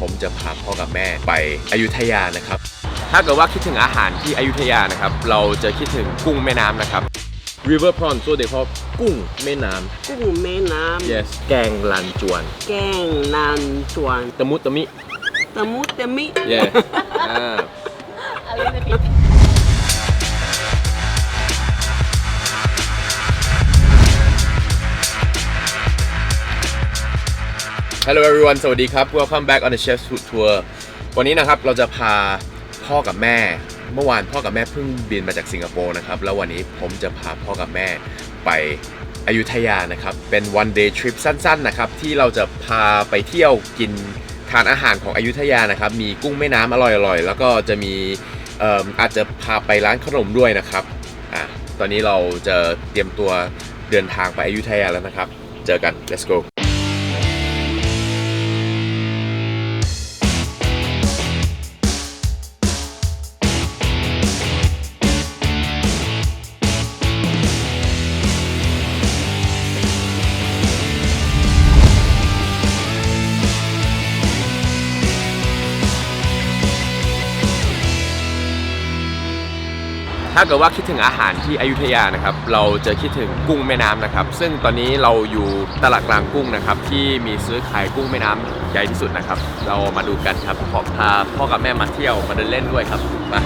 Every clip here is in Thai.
ผมจะพาพ่อกับแม่ไปอยุธยานะครับ ถ้าเกิดว่าคิดถึงอาหารที่อยุธยานะครับ เราจะคิดถึงกุ้งแม่น้ำนะครับ river prawn ตัวเด็กพอกุ้งแม่น้กุ้งแม่น้ำ yes แกงลันจวนำแกงนานจวนตะมุตะมิ ตะมุตะมิ yeah อ่า อะไรไม่ผิ Hello everyone สวัสดีครับ Welcome back on the Chef's Food Tour วันนี้นะครับเราจะพาพ่อกับแม่ เมื่อวานพ่อกับแม่เพิ่งบินมาจากสิงคโปร์นะครับ แล้ววันนี้ผมจะพาพ่อกับแม่ไปอยุธยานะครับ เป็น one day trip สั้นๆนะครับ ที่เราจะพาไปเที่ยวกินทานอาหารของอยุธยานะครับ มีกุ้งแม่น้ำอร่อยๆ แล้วก็จะมีเอิ่มอาจจะพาไปร้านขนมด้วยนะครับอะตอนนี้เราจะเตรียมตัวเดินทางไปอยุธยาแล้วนะครับ เจอกัน let's go ถ้าเกิดว่าคิดถึงอาหารที่อยุธยานะครับ เราจะคิดถึงกุ้งแม่น้ำนะครับ ซึ่งตอนนี้เราอยู่ตลาดกลางกุ้งนะครับ ที่มีซื้อขายกุ้งแม่น้ำใหญ่ที่สุดนะครับ เรามาดูกันครับขอพาพ่อกับแม่มาเที่ยวมาเดินเล่นด้วยครับมา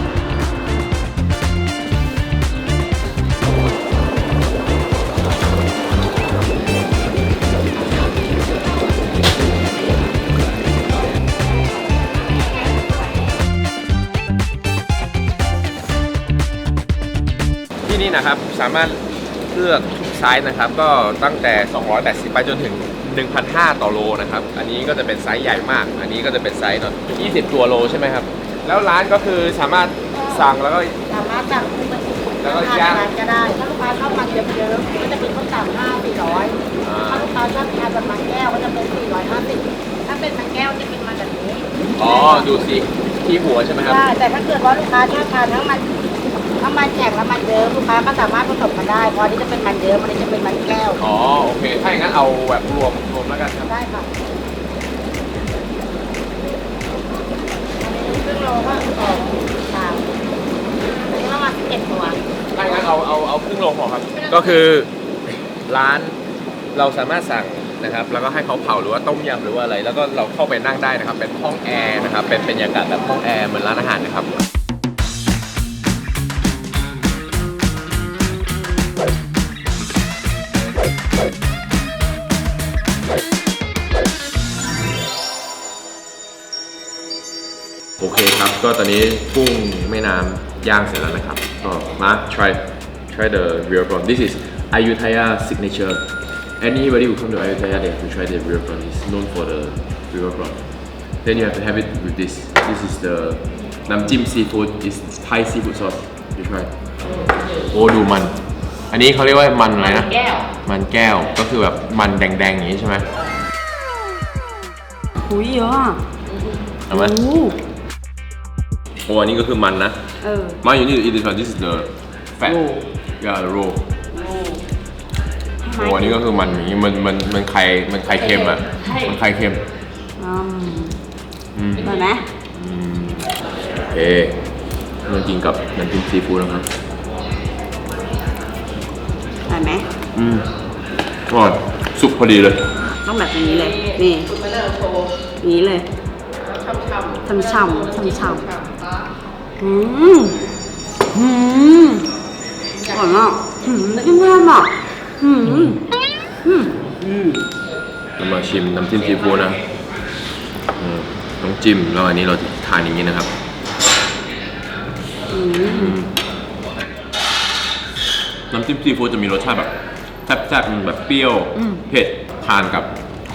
นี่นะครับสามารถเลือกทุกไซส์นะครับ ก็ตั้งแต่ 280 ไปจนถึง 1,500 ต่อโลนะครับ อันนี้ก็จะเป็นไซส์ใหญ่มาก อันนี้ก็จะเป็นไซส์หน่อย20 ตัวโลใช่ไหมครับ แล้วร้านก็คือสามารถสั่งแล้วก็ สามารถสั่งกุ้งเป็นสิบแล้วก็ทานย่างร้านก็ได้ ถ้าลูกค้าชอบมันเยิ้มๆก็จะเป็นข้าวสามห้าสี่ร้อยอ่าถ้าลูกค้าชอบทานแบบมันแก้วก็จะเป็นสี่ร้อยห้าสิบถ้าเป็นมันแก้วจะเป็นมันแบบนี้อ๋อ ดูสิที่หัวใช่ไหมครับ ใช่แต่ถ้าเกิดว่าลูกค้าชอบทานทั้งมัน ทั้งมันแข็งและมันเยิ้มลูกค้าก็สามารถผสมกันได้ เพราะอันนี้จะเป็นมันเยิ้มอันนี้จะเป็นมันแก้ว อ๋อโอเค ถ้าอย่างนั้นเอาแบบรวมรวมแล้วกันครับได้ค่ะอันนี้ครึ่งโลก็สองสามอันนี้ประมาณสิบเอ็ดตัว ถ้าอย่างนั้นเอาเอาเอาครึ่งโลพอครับ ก็คือร้านเราสามารถสั่งนะครับ แล้วก็ให้เขาเผาหรือว่าต้มยำหรือว่าอะไร แล้วก็เราเข้าไปนั่งได้นะครับ เป็นห้องแอร์นะครับ เป็นเป็นบรรยากาศแบบห้องแอร์เหมือนร้านอาหารนะครับ ตอนนี้กุ้งแม่น้ำย่างเสร็จแล้วนะครับก็มา try try the real prawn this is Ayutthaya signature anybody who come to Ayutthaya they have to try the real prawn it's known for the real prawn then you have to have it with this this is the nam jim seafood is Thai seafood sauce you try โอ้ดูมัน อันนี้เขาเรียกว่ามันอะไรนะ แก้ว มันแก้วก็คือแบบมันแดงๆอย่างนี้ใช่ไหม หุยเยอะอะเอาไหม โอ้ โอ้อันนี้ก็คือมันนะ เออ Man, you need to eat this one. This is the fat. Roll. Yeah, the roll. โอ้โอ้อันนี้ก็คือมันอย่างนี้มันมันมันไข่มันไข่เค็มอะไข่ มันไข่เค็มอืมอืมอร่อยไหมโอเคมันกินกับน้ำจิ้มซีฟู้ดนะครับอร่อยไหมอืมอร่อยสุกพอดีเลย ต้องแบบนี้เลย นี่อย่างนี้เลย ช่ำช่ำช่ำช่ำ อืมอืมอร่อยมากอืมจิ้มแจ่มอะอืมอืมอืมเรามาชิมน้ำจิ้มซีฟู้ดนะอืมต้องจิ้มแล้วอันนี้เราจะทานอย่างนี้นะครับอืมน้ำจิ้มซีฟู้ดจะมีรสชาติแบบแซ่บๆแบบเปรี้ยวเผ็ดทานกับ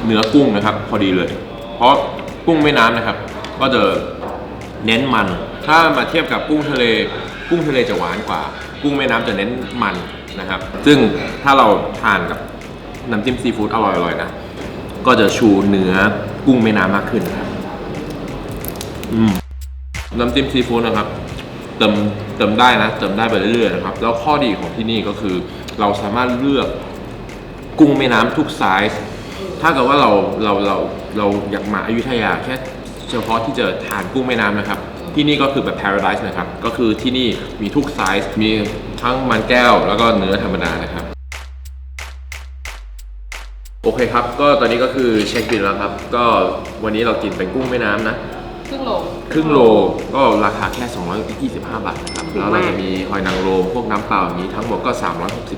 เนื้อกุ้งนะครับ พอดีเลย เพราะกุ้งแม่น้ำนะครับ ก็จะเน้นมัน ถ้ามาเทียบกับกุ้งทะเล กุ้งทะเลจะหวานกว่า กุ้งแม่น้ำจะเน้นมันนะครับ ซึ่งถ้าเราทานกับน้ำจิ้มซีฟู้ดอร่อยๆนะ ก็จะชูเนื้อกุ้งแม่น้ำมากขึ้นครับน้ำจิ้มซีฟู้ดนะครับ เติมเติมได้นะ เติมได้ไปเรื่อยๆนะครับ แล้วข้อดีของที่นี่ก็คือ เราสามารถเลือกกุ้งแม่น้ำทุกไซส์ถ้าเกิดว่าเราเราเราเราอยากมาอยุธยาแค่เฉพาะที่จะทานกุ้งแม่น้ำนะครับ ที่นี่ก็คือแบบ paradise นะครับ ก็คือที่นี่มีทุกไซส์ มีทั้งมันแก้วแล้วก็เนื้อธรรมดานะครับ โอเคครับ ก็ตอนนี้ก็คือเช็คบิลแล้วครับ ก็วันนี้เรากินเป็นกุ้งแม่น้ำนะ ครึ่งโล ครึ่งโลก็ราคาแค่ 225 บาทนะครับ แล้วเราจะมีหอยนางรมพวกน้ำเปล่าอย่างนี้ทั้งหมดก็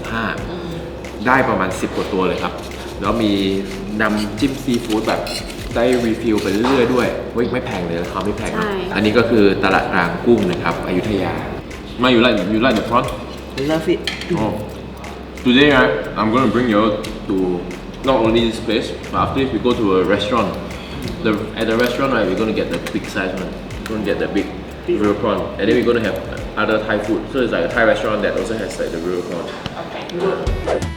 365 ได้ประมาณ 10 กว่าตัวเลยครับ แล้วมีนำจิ้มซีฟู้ดแบบ ได้รีฟิลไปเรื่อยๆด้วยเว้ยไม่แพงเลยราคาไม่แพงนะใช่ อันนี้ก็คือตลาดกลางกุ้งนะครับอยุธยามาอยู่ไรอยู่ไรเดอะฟรอน I love it Oh. Today, right, I'm going to bring you to not only this place, but after this we go to a restaurant. The at the restaurant, right, we're going to get the big size one. We're going to get the big real prawn, and then we're going to have other Thai food. So it's like a Thai restaurant that also has like the real prawn.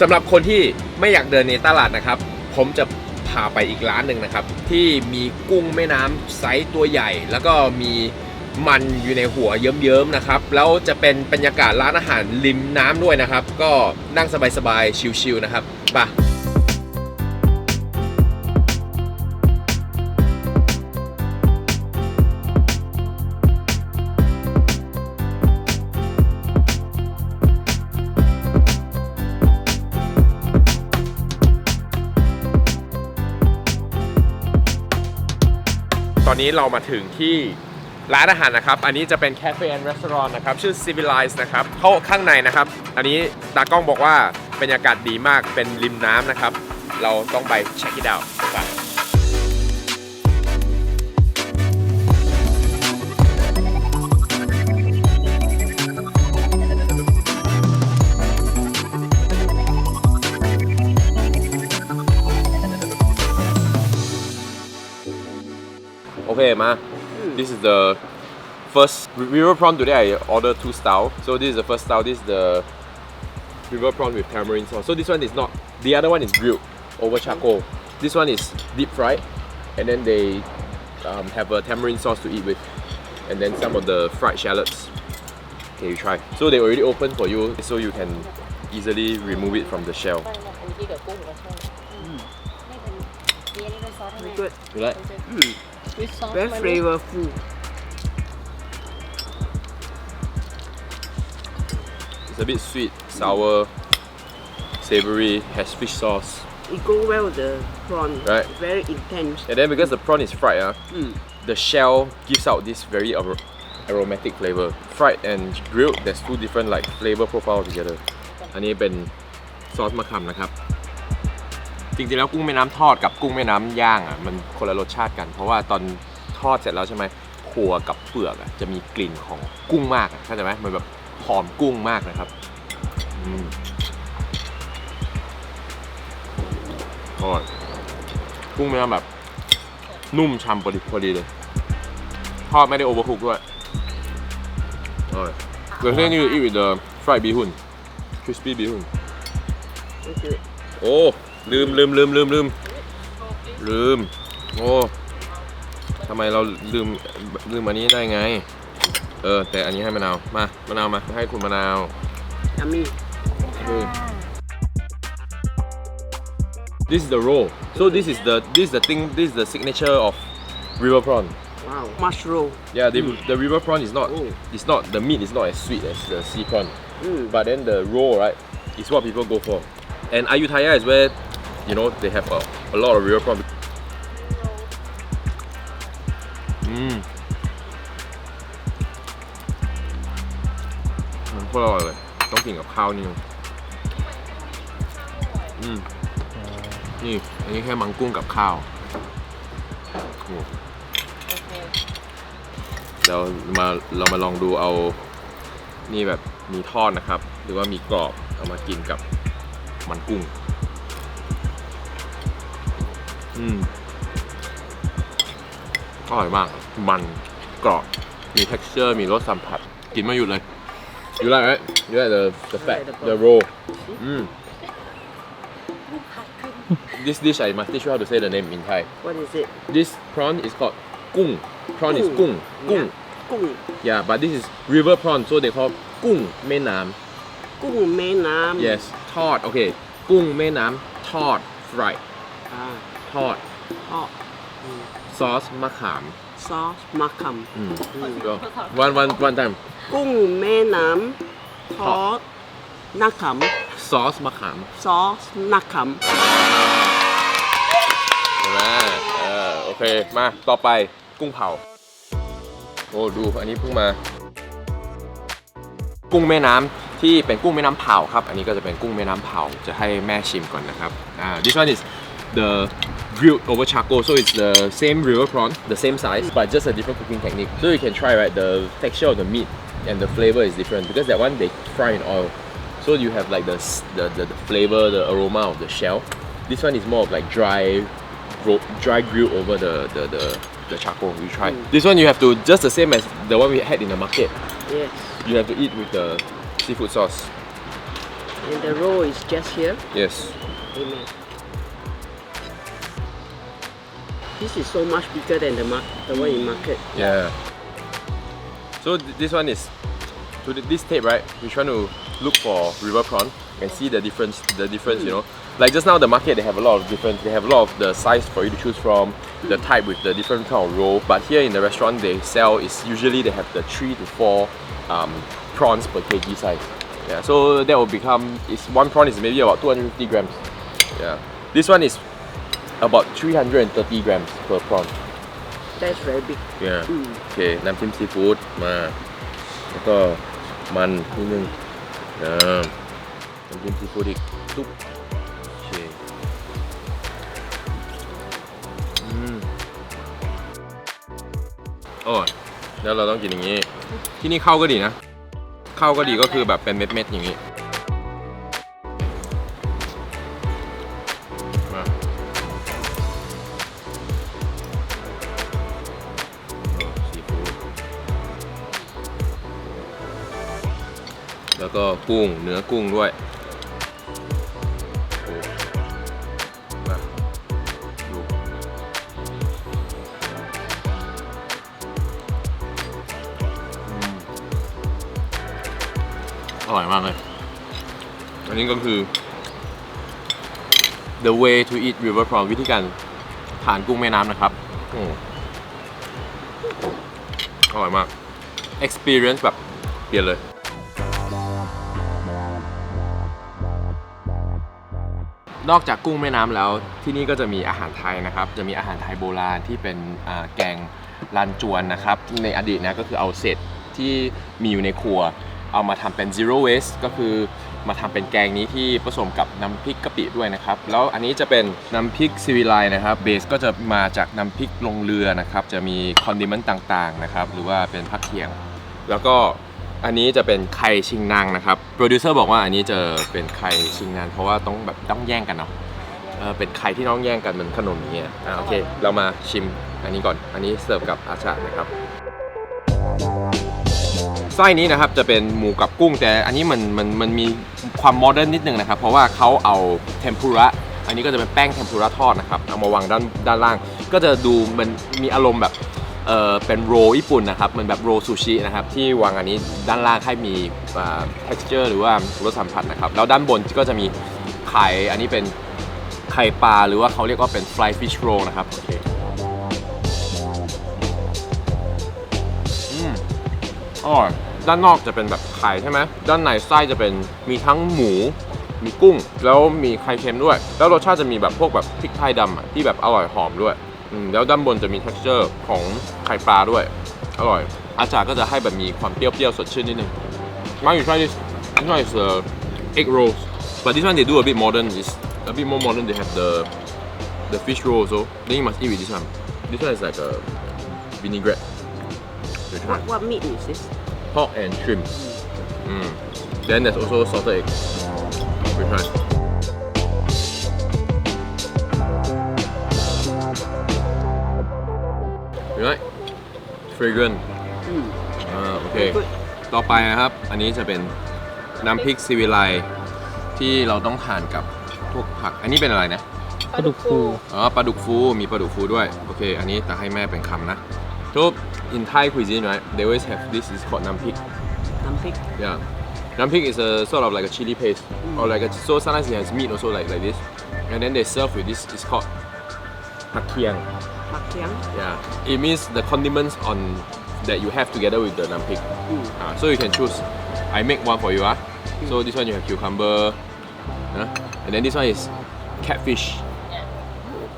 สำหรับคนที่ไม่อยากเดินในตลาดนะครับ ผมจะพาไปอีกร้านหนึ่งนะครับ ที่มีกุ้งแม่น้ำไซส์ตัวใหญ่ แล้วก็มีมันอยู่ในหัวเยิ้มๆนะครับ แล้วจะเป็นบรรยากาศร้านอาหารริมน้ำด้วยนะครับ ก็นั่งสบายๆชิลๆนะครับไป นี้เรามาถึงที่ร้านอาหารนะครับ อันนี้จะเป็น Cafe and Restaurant นะครับ ชื่อ Civilize นะครับ เข้าข้างในนะครับ อันนี้ตากล้องบอกว่าบรรยากาศดีมาก เป็นริมน้ำนะครับ เราต้องไป check it out ไป Okay, ma. This is the first river prawn today. I ordered two style. So this is the first style. This is the river prawn with tamarind sauce. So this one is not. The other one is grilled over charcoal. This one is deep fried, and then they um, have a tamarind sauce to eat with, and then some of the fried shallots. Okay, you try. So they already open for you, so you can easily remove it from the shell. Mm. You like? Mm. ซอส very flavorful It's a bit sweet, sour, savory, has fish sauce. it go well with the prawn Right. very intense And then because the prawn is fried, ah, Mm. the shell gives out this very ar- aromatic flavor. Fried and grilled, there's two different like flavor profile together. อันนี้เป็นซอสมะขามนะครับ จริงๆแล้วกุ้งแม่น้ำทอดกับกุ้งแม่น้ำย่างอะมันคนละรสชาติกัน เพราะว่าตอนทอดเสร็จแล้วใช่ไหมขัวกับเปลือกอะจะมีกลิ่นของกุ้งมากอะเข้าใจไหมมันแบบหอมกุ้งมากนะครับอืมทอดกุ้งแม่น้ำแบบ นุ่มฉ่ำพอดีพอดีเลย ทอดไม่ได้โอเวอร์คุกด้วยอร่อย The thing you eat with the fried bee hoon crispy bee hoon okay โอ้ ลืมลืมลืมลืมลืมลืม โอ้ทำไมเราลืมลืมอันนี้ได้ไง เออ แต่อันนี้ให้มะนาว มามะนาวมาให้คุณมะนาว yummy This is the roll. So this is the this is the thing. This is the signature of river prawn. wow mushroom Yeah, the, the river prawn is not. Oh. It's not the meat is not as sweet as the sea prawn. mm. But then the roll, right, is what people go for. And Ayutthaya is where, you know, they have a, a lot of river prawn. Mmm. มันโคตรอร่อยเลย ต้องกินกับข้าวนี่อืมนี่ อันนี้แค่มังกุ้งกับข้าวโอ้เดี๋ยวมาเรามาลองดูเอา นี่แบบมีทอดนะครับ หรือว่ามีกรอบเอามากินกับมันกุ้ง อืมอร่อยมาก มันกรอบ มี texture มีรสสัมผัส กินไม่หยุดเลย you like right you like the the fat the the roll อืม this dish I must teach you how to say the name in Thai what is it this prawn is called กุ้ง prawn is กุ้งกุ้ง กุ้ง yeah but this is river prawn so they call กุ้งแม่น้กุ้งแม่น้ำ yes ทอดโอเคกุ้งแม่น้ำทอด fry ำอ่า ทอดทอดซอสมะขาม ซอสมะขามอืมก็ one one one time กุ้งแม่น้ำทอดนักขามซอสมะขามซอสนักขามเห็นไหมเออโอเค มาต่อไปกุ้งเผา โอ้ดูอันนี้เพิ่งมา กุ้งแม่น้ำที่เป็นกุ้งแม่น้ำเผาครับ อันนี้ก็จะเป็นกุ้งแม่น้ำเผา จะให้แม่ชิมก่อนนะครับอ่า this one is the grilled over charcoal so it's the same river prawn the same size but just a different cooking technique. So you can try right the texture of the meat and the flavor is different because that one they fry in oil. So you have like the the, the, the flavor the aroma of the shell. This one is more of like dry dry grilled over the the, the the charcoal. You try. Mm. This one you have to just the same as the one we had in the market. Yes. You have to eat with the seafood sauce. And the roll is just here? Yes. Amen this is so much bigger than the mar- the one in market Yeah. So th- this one is to th- this tape, right? We're trying to look for river prawn and see the difference. The difference, you know, like just now the market they have a lot of different. They have a lot of the size for you to choose from, the type with the different kind of roll. But here in the restaurant they sell is usually they have the three to four um, prawns per kg size. Yeah. So that will become is one prawn is maybe about 250 grams. Yeah. This one is about 330 grams per prawn. that's very big Yeah. อืมโอเค น้ำจิ้มซีฟู้ดมา แล้วก็มันนิดนึงนะน้ำจิ้มซีฟู้ดอีกตุ๊บโอเคอืมโอ้ยแล้วเราต้องกินอย่างนี้ ที่นี่ข้าวก็ดีนะข้าวก็ดีก็คือแบบเป็นเม็ดๆอย่างนี้ ก็กุ้งเนื้อกุ้งด้วยโอ้มาดูอืมอร่อยมากเลย อันนี้ก็คือ the way to eat river prawn วิธีการทานกุ้งแม่น้ำนะครับอืมอร่อยมาก experience แบบเปลี่ยนเลย นอกจากกุ้งแม่น้ำแล้วที่นี่ก็จะมีอาหารไทยนะครับ จะมีอาหารไทยโบราณที่เป็นอ่าแกงลานจวนนะครับ ในอดีตนะก็คือเอาเศษที่มีอยู่ในครัว เอามาทำเป็น zero waste ก็คือมาทำเป็นแกงนี้ที่ผสมกับน้ำพริกกะปิด้วยนะครับ แล้วอันนี้จะเป็นน้ำพริกซีวิไลนะครับเบสก็จะมาจากน้ำพริกลงเรือนะครับ จะมีคอนดิเมนต์ต่างๆนะครับ หรือว่าเป็นผักเคียง แล้วก็ อันนี้จะเป็นไข่ชิงนางนะครับโปรดิวเซอร์บอกว่าอันนี้จะเป็นไข่ชิงนางเพราะว่าต้องแบบต้องแย่งกันเนาะเออเป็นไข่ที่น้องแย่งกันเหมือนขนมอย่างเงี้ยอ่าโอเค เรามาชิมอันนี้ก่อน อันนี้เสิร์ฟกับอาชานะครับไส้นี้นะครับจะเป็นหมูกับกุ้งแต่อันนี้มันมันมันมีความโมเดิร์นนิดนึงนะครับ เพราะว่าเขาเอาเทมปุระอันนี้ก็จะเป็นแป้งเทมปุระทอดนะครับเอามาวางด้านด้านล่าง ก็จะดูมันมีอารมณ์แบบ เออเป็นโรญี่ปุ่นนะครับมันแบบโรซูชินะครับที่วางอันนี้ด้านล่างให้มีอ่า texture หรือว่ารสสัมผัสนะครับแล้วด้านบนก็จะมีไข่อันนี้เป็นไข่ปลาหรือว่าเขาเรียกว่าเป็น fly fish roll นะครับโอเคอืมอร่อยด้านนอกจะเป็นแบบไข่ใช่ไหมด้านในไส้จะเป็นมีทั้งหมู มีกุ้ง แล้วมีไข่เค็มด้วย แล้วรสชาติจะมีแบบพวกแบบพริกไทยดำอะที่แบบอร่อยหอมด้วย แล้วด้านบนจะมี texture ของไข่ปลาด้วย อร่อย อาจารย์ก็จะให้แบบมีความเปรี้ยวๆสดชื่นนิดนึง Now you try this this one is the egg rolls but this one they do a bit modern is a bit more modern they have the the fish roll also then you must eat with this one this one is like a vinaigrette you try what, what meat is this pork and shrimp. Mm. Then there's also salted egg. We try. Fragrant. อืมอ่าโอเค Good ต่อไปนะครับ อันนี้จะเป็นน้ำพริกซีวิไลที่เราต้องทานกับพวกผัก อันนี้เป็นอะไรนะ ปลาดุกฟู อ๋อปลาดุกฟูมีปลาดุกฟูด้วย โอเค อันนี้แต่ให้แม่เป็นคำนะ So in Thai cuisine, right, they always have this is called nam pik. น้ำพริก Yeah. Nam pik is a sort of like a chili paste, or like a so sometimes it has meat also like like this, and then they serve with this. It's called pak kiang. ผักเคียง Yeah, it means the condiments on that you have together with the nampik. Mm. Uh, so you can choose. I make one for you. Uh. Mm. So hmm. this one you have cucumber, uh, and then this one is catfish.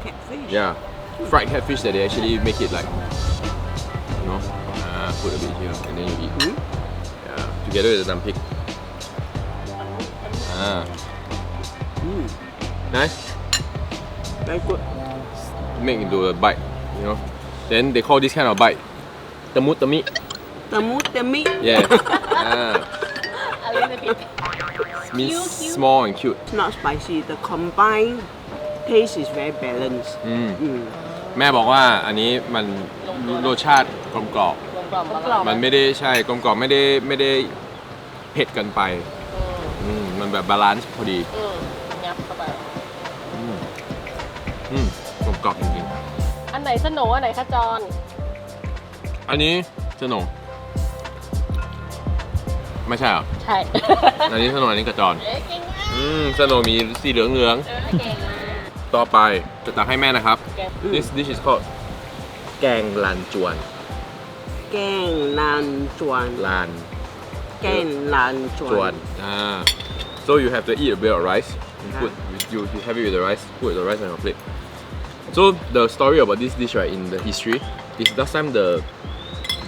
Catfish. Yeah, mm. fried catfish that they actually make it like, you know, uh, put a bit here and then you eat. Hmm? Yeah, together with the nampik. Ah. Hmm. Nice. Very good. Make into a bite, you know. Then they call this kind of bite temut temi. ตะมุตะมิ Yeah. ah, อะไรนะพี่ means Cute, cute. small and cute. not spicy the combined taste is very balanced อืมอืมแม่บอกว่าอันนี้มันรสชาติกลมกล่อมกลมกล่อมกล่อมมันไม่ได้ใช่กลมกล่อมไม่ได้ไม่ได้เผ็ดเกินไปอืมอืมมันแบบบาลานซ์พอดีอื นไหนสโหนอันไหนขจรๆอันนี้สโหนไม่ใช่เหรอใช่ อันนี้สโหนอันนี้กระจร เอ้ยเก่งมากอืมสโหนมีสีเหลืองเหลืองเออเก่งมาก ๆต่อไปจะตักให้แม่นะครับ แกง this dish is called แกงลานจวนแกงนานจวนลานแกงลานจวจวน นอ่า so you have to eat a bit of rice you put you, you have it with the rice put the rice on your plate so the story about this dish right in the history is last time the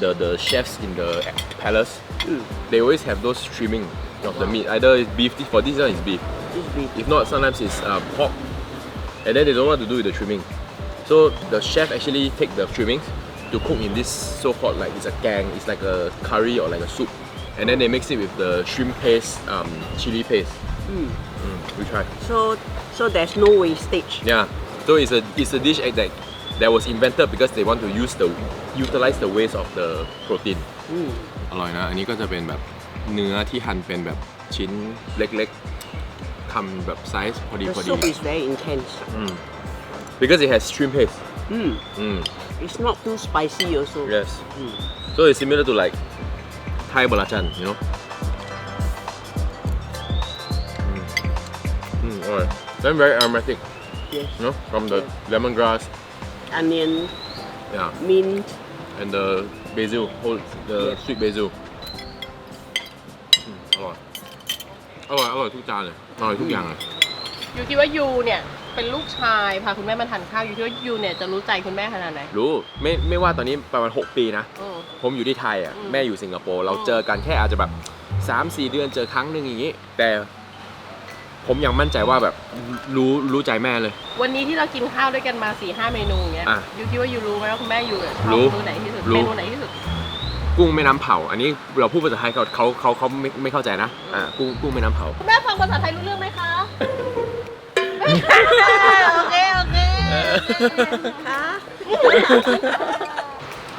the the chefs in the palace Mm. they always have those trimming of the meat. Either it's beef for this one is beef. Beef. If not sometimes it's uh, pork. And then they don't know what to do with the trimming. So the chef actually take the trimmings to cook in this so-called like it's a gang it's like a curry or like a soup. And then they mix it with the shrimp paste um, chili paste. Mm. mm, we try. So so there's no wastage? Yeah so it's a it's a dish that that was invented because they want to use the utilize the waste of the protein อืม อร่อยนะ อันนี้ก็จะเป็นแบบเนื้อที่หั่นเป็นแบบชิ้นเล็กๆทำแบบไซส์พอดี the พอดี soup is very intense Mm. Because it has shrimp paste. อืม Mm. it's not too spicy also Yes. Mm. So it's similar to like Thai belacan, you know. Mm. Mm, alright. Then very aromatic, Yes you know, from the lemongrass, onion yeah, mint and the basil, whole the sweet basil. อืมอร่อย อร่อย อร่อยทุกจานเลย อร่อยทุกอย่างเลยยูคิดว่ายูเนี่ยเป็นลูกชายพาคุณแม่มาทานข้าวยูคิดว่ายูเนี่ยจะรู้ใจคุณแม่ขนาดไหนรู้ ไม่ ไม่ว่าตอนนี้ประมาณ 6 ปีนะ อืม ผมอยู่ที่ไทยอะ อืมแม่อยู่สิงคโปร์ เราอืมเจอกันแค่อาจจะแบบ 3-4 เดือนเจอครั้งหนึ่งอย่างนี้ แต่ ผมยังมั่นใจว่าแบบรู้รู้ใจแม่เลย วันนี้ที่เรากินข้าวด้วยกันมา4ี่ห้าเมนูอย่างเงี้ยอะยูคิดว่ายูรู้ไหมว่าคุณแม่ยูชอบรู้เมนูไหนที่สุดรู้ เมนูไหนที่สุด กุ้งแม่น้ำเผา อันนี้เราพูดภาษาไทยเขาเขาเขาเขาไม่ไม่เข้าใจนะอ่ากุ้งกุ้งแม่น้ำเผา คุณแม่ฟังภาษาไทยรู้เรื่องไหมคะ โอเค โอเคค่ะ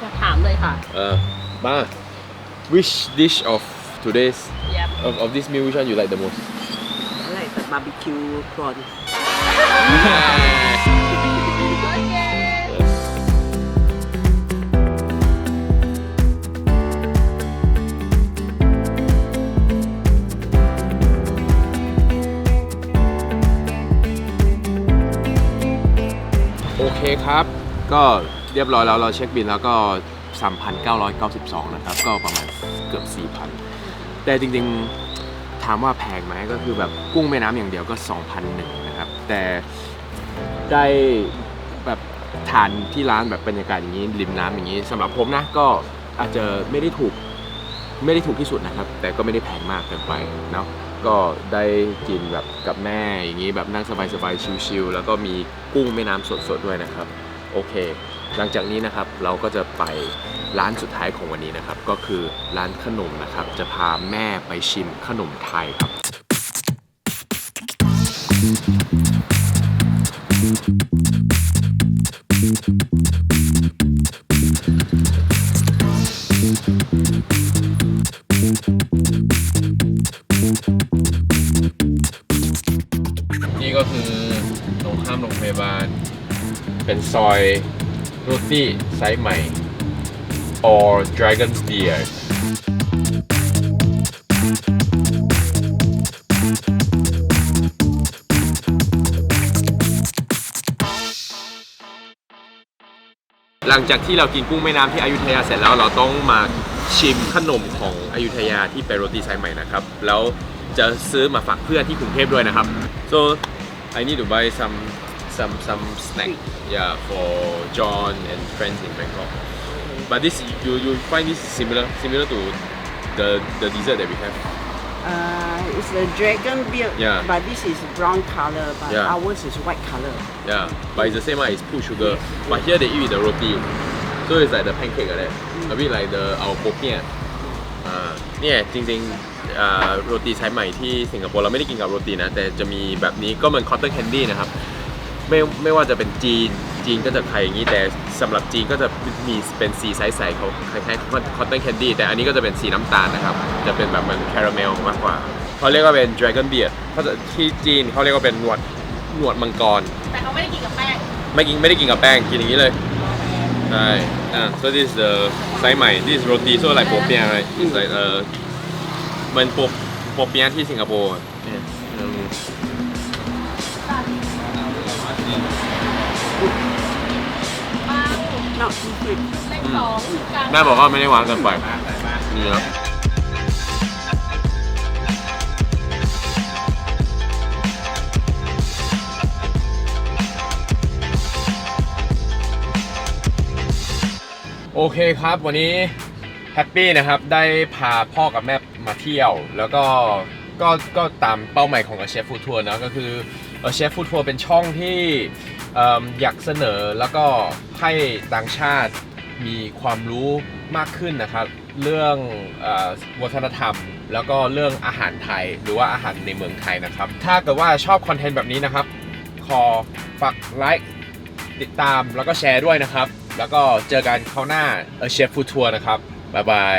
อยากถามเลยค่ะ เออมา which dish of today's Yep. of, of this meal which one you like the most I like the barbecue prawn โอเคครับ ก็เรียบร้อยแล้วเราเช็คบินแล้วก็ 3,992 นะครับ ก็ประมาณเกือบ 4,000 แต่จริงๆ ถามว่าแพงไหมก็คือแบบกุ้งแม่น้ำอย่างเดียวก็2,001นะครับ แต่ได้แบบทานที่ร้านแบบบรรยากาศอย่างนี้ริมน้ำอย่างนี้สำหรับผมนะก็อาจจะไม่ได้ถูกไม่ได้ถูกที่สุดนะครับ แต่ก็ไม่ได้แพงมากเกินไปเนาะก็ได้กินแบบกับแม่อย่างนี้แบบนั่งสบายๆชิลๆแล้วก็มีกุ้งแม่น้ำสดๆด้วยนะครับ โอเค หลังจากนี้นะครับเราก็จะไปร้านสุดท้ายของวันนี้นะครับ ก็คือร้านขนมนะครับ จะพาแม่ไปชิมขนมไทยครับ นี่ก็คือตรงข้ามโรงพยาบาล เป็นซอย รูตี้ไซส์ใหม่ or dragon beard หลังจากที่เรากินกุ้งแม่น้ำที่อยุธยาเสร็จแล้วเราต้องมาชิมขนมของอยุธยาที่เป็นโรตีสายใหม่นะครับ แล้วจะซื้อมาฝากเพื่อนที่กรุงเทพด้วยนะครับ so I need to buy some some some snack yeah for John and friends in Bangkok but this you you find this similar similar to the the dessert that we have Uh, it's a dragon beard, Yeah. but this is brown color, but Yeah. ours is white color. Yeah, but it's the same one. It's put sugar. But here they eat with the roti, so it's like the pancake like that. A bit like the our popiah. อ่าเนี่ยจริงๆอ่าโรตีสายใหม่ที่สิงคโปร์เราไม่ได้กินกับโรตีนะ แต่จะมีแบบนี้ก็เหมือนคอตเตอร์แคนดี้นะครับ ไม่ไม่ว่าจะเป็นจีน จีนก็จะขายอย่างนี้แต่สำหรับจีนก็จะมีเป็นสีใสๆเขาคล้ายๆคอตเตอร์แคนดี้แต่อันนี้ก็จะเป็นสีน้ำตาลนะครับ จะเป็นแบบเหมือนคาราเมลมากกว่าเขาเรียกว่าเป็น dragon beard เขาจะที่จีนเขาเรียกว่าเป็นหนวดหนวดมังกร แต่เขาไม่ได้กินกับแป้งไม่กินไม่ได้กินกับแป้งกินอย่างนี้เลยใช่อ่า so this is the ไซส์ใหม่ this is roti so like โปเปียอะไร it's like เออเหมือนโปโปเปียที่สิงคโปร์เนี่ย อืม No, different. เส้นสองกลางแม่บอกว่าไม่ได้หวานเกินไปนี่ครับโอเคครับวันนี้แฮปปี้นะครับได้พาพ่อกับแม่มาเที่ยว แล้วก็ก็ก็ตามเป้าหมายของเชฟฟูทัวร์นะก็คือ เชฟฟูทัวร์เป็นช่องที่อยากเสนอแล้วก็ให้ต่างชาติมีความรู้มากขึ้นนะครับเรื่องออวัฒนธรรม แล้วก็เรื่องอาหารไทยหรือว่าอาหารในเมืองไทยนะครับ ถ้าเกิดว่าชอบคอนเทนต์แบบนี้นะครับ ขอฝากไลค์ติดตามแล้วก็แชร์ด้วยนะครับ แล้วก็เจอกันคราวหน้าเชฟฟูทัวร์นะครับบ๊ายบาย